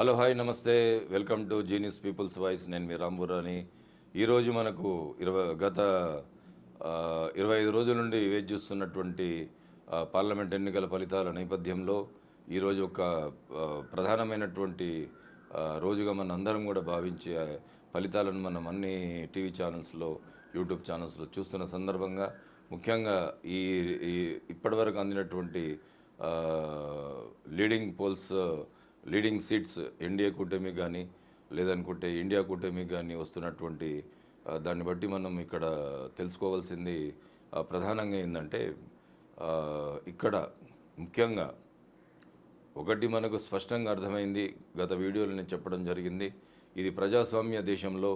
Hello hi నమస్తే. Welcome to genius people's voice. నేను మీ రాంబురాని ఈరోజు మనకు ఇరవై గత ఇరవై ఐదు రోజుల నుండి వేచి చూస్తున్నటువంటి పార్లమెంట్ ఎన్నికల ఫలితాల నేపథ్యంలో ఈరోజు ఒక ప్రధానమైనటువంటి రోజుగా మన అందరం కూడా భావించే ఫలితాలను మనం అన్ని టీవీ ఛానల్స్లో యూట్యూబ్ ఛానల్స్లో చూస్తున్న సందర్భంగా ముఖ్యంగా ఈ ఇప్పటివరకు అందినటువంటి leading polls leading seats NDA కూటమి కానీ లేదనుకుంటే ఇండియా కూటమి కానీ వస్తున్నటువంటి దాన్ని బట్టి మనం ఇక్కడ తెలుసుకోవాల్సింది ప్రధానంగా ఏంటంటే ఇక్కడ ముఖ్యంగా ఒకటి మనకు స్పష్టంగా అర్థమైంది గత వీడియోలో నేను చెప్పడం జరిగింది. ఇది ప్రజాస్వామ్య దేశంలో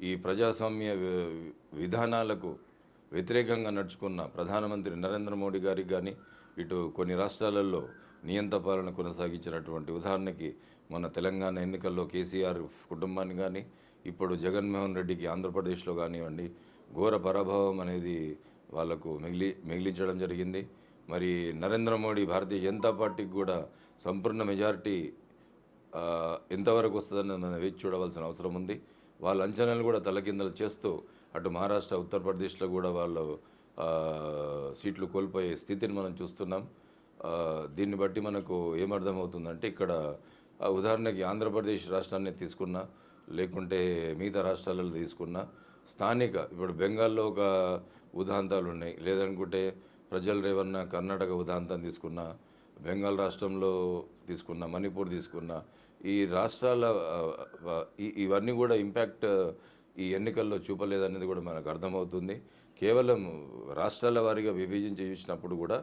ఈ ప్రజాస్వామ్య విధానాలకు వ్యతిరేకంగా నడుచుకున్న ప్రధానమంత్రి నరేంద్ర మోడీ గారికి కానీ ఇటు కొన్ని రాష్ట్రాలలో నియంత పాలన కొనసాగించినటువంటి ఉదాహరణకి మన తెలంగాణ ఎన్నికల్లో కేసీఆర్ కుటుంబాన్ని కానీ ఇప్పుడు జగన్మోహన్ రెడ్డికి ఆంధ్రప్రదేశ్లో కానివ్వండి ఘోర పరాభవం అనేది వాళ్ళకు మిగిలి మిగిలించడం జరిగింది. మరి నరేంద్ర మోడీ భారతీయ జనతా పార్టీకి కూడా సంపూర్ణ మెజారిటీ ఎంతవరకు వస్తుందని వేచి చూడవలసిన అవసరం ఉంది. వాళ్ళ అంచనాలు కూడా తలకిందలు చేస్తూ అటు మహారాష్ట్ర ఉత్తరప్రదేశ్లో కూడా వాళ్ళు సీట్లు కోల్పోయే స్థితిని మనం చూస్తున్నాం. దీన్ని బట్టి మనకు ఏమర్థమవుతుందంటే ఇక్కడ ఉదాహరణకి ఆంధ్రప్రదేశ్ రాష్ట్రాన్ని తీసుకున్నా లేకుంటే మిగతా రాష్ట్రాలలో తీసుకున్నా స్థానిక ఇప్పుడు బెంగాల్లో ఒక ఉదాంతాలు ఉన్నాయి. లేదనుకుంటే ప్రజలు రేవన్న కర్ణాటక ఉదాంతం తీసుకున్నా బెంగాల్ రాష్ట్రంలో తీసుకున్న మణిపూర్ తీసుకున్న ఈ రాష్ట్రాల ఇవన్నీ కూడా ఇంపాక్ట్ ఈ ఎన్నికల్లో చూపలేదనేది కూడా మనకు అర్థమవుతుంది. కేవలం రాష్ట్రాల వారీగా విభజించి చూసినప్పుడు కూడా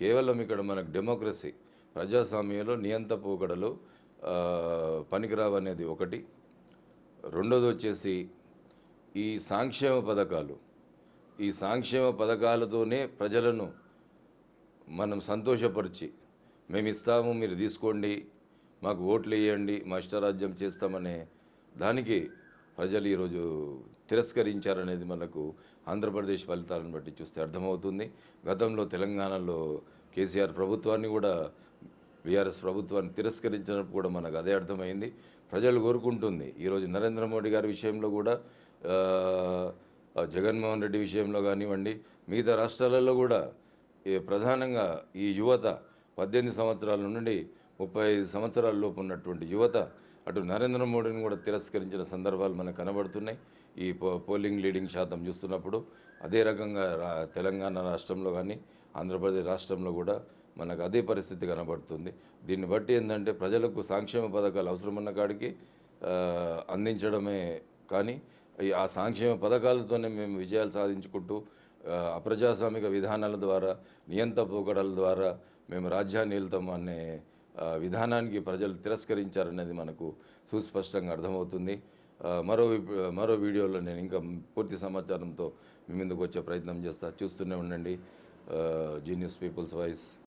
కేవలం ఇక్కడ మనకు డెమోక్రసీ ప్రజాస్వామ్యంలో నియంత పోకడలు పనికిరావు పనికిరావనేది ఒకటి. రెండోది వచ్చేసి ఈ సంక్షేమ పథకాలు. ఈ సంక్షేమ పథకాలతోనే ప్రజలను మనం సంతోషపరిచి మేము ఇస్తాము మీరు తీసుకోండి మాకు ఓట్లు వేయండి మా ఇష్టరాజ్యం చేస్తామనే దానికి ప్రజలు ఈరోజు తిరస్కరించారనేది మనకు ఆంధ్రప్రదేశ్ ఫలితాలను బట్టి చూస్తే అర్థమవుతుంది. గతంలో తెలంగాణలో కేసీఆర్ ప్రభుత్వాన్ని కూడా బీఆర్ఎస్ ప్రభుత్వాన్ని తిరస్కరించినప్పుడు కూడా మనకు అదే అర్థమైంది. ప్రజలు కోరుకుంటుంది. ఈరోజు నరేంద్ర మోడీ గారి విషయంలో కూడా జగన్మోహన్ రెడ్డి విషయంలో కానివ్వండి మిగతా రాష్ట్రాలలో కూడా ప్రధానంగా ఈ యువత పద్దెనిమిది సంవత్సరాల నుండి ముప్పై ఐదు సంవత్సరాల లోపు ఉన్నటువంటి యువత అటు నరేంద్ర మోడీని కూడా తిరస్కరించిన సందర్భాలు మనకు కనబడుతున్నాయి. ఈ పో పోలింగ్ లీడింగ్ శాతం చూస్తున్నప్పుడు అదే రకంగా రా తెలంగాణ రాష్ట్రంలో కానీ ఆంధ్రప్రదేశ్ రాష్ట్రంలో కూడా మనకు అదే పరిస్థితి కనబడుతుంది. దీన్ని బట్టి ఏంటంటే ప్రజలకు సంక్షేమ పథకాలు అవసరమున్న కాడికి అందించడమే కానీ ఆ సంక్షేమ పథకాలతోనే మేము విజయాలు సాధించుకుంటూ అప్రజాస్వామిక విధానాల ద్వారా నియంత పోకడల ద్వారా మేము రాజ్యాన్ని వెళ్తాం అనే విధానానికి ప్రజలు తిరస్కరించారనేది మనకు సుస్పష్టంగా అర్థమవుతుంది. మరో మరో వీడియోలో నేను ఇంకా పూర్తి సమాచారంతో మీ ముందుకు వచ్చే ప్రయత్నం చేస్తా. చూస్తూనే ఉండండి. Genius people's voice